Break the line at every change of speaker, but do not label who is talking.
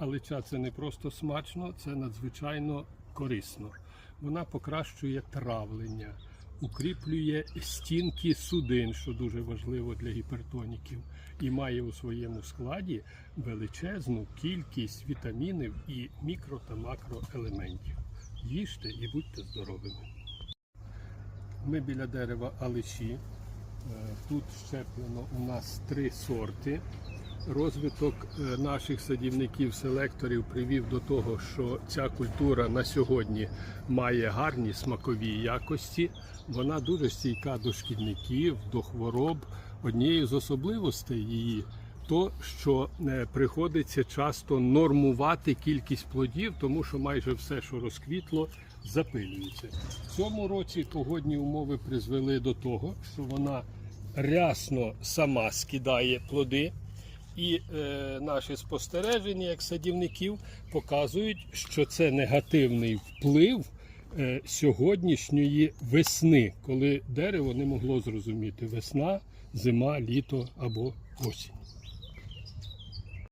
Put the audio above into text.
алича це не просто смачно, це надзвичайно корисно. Вона покращує травлення, укріплює стінки судин, що дуже важливо для гіпертоніків, і має у своєму складі величезну кількість вітамінів і мікро та макроелементів. Їжте і будьте здоровими. Ми біля дерева аличі. Е, Тут щеплено у нас три сорти. Розвиток е, наших садівників-селекторів привів до того, що ця культура на сьогодні має гарні смакові якості. Вона дуже стійка до шкідників, до хвороб. Однією з особливостей її то, що е, приходиться часто нормувати кількість плодів, тому що майже все, що розквітло, запилюється. В цьому році погодні умови призвели до того, що вона рясно сама скидає плоди. І е, наші спостереження як садівників показують, що це негативний вплив е, сьогоднішньої весни, коли дерево не могло зрозуміти весна, зима, літо або осінь.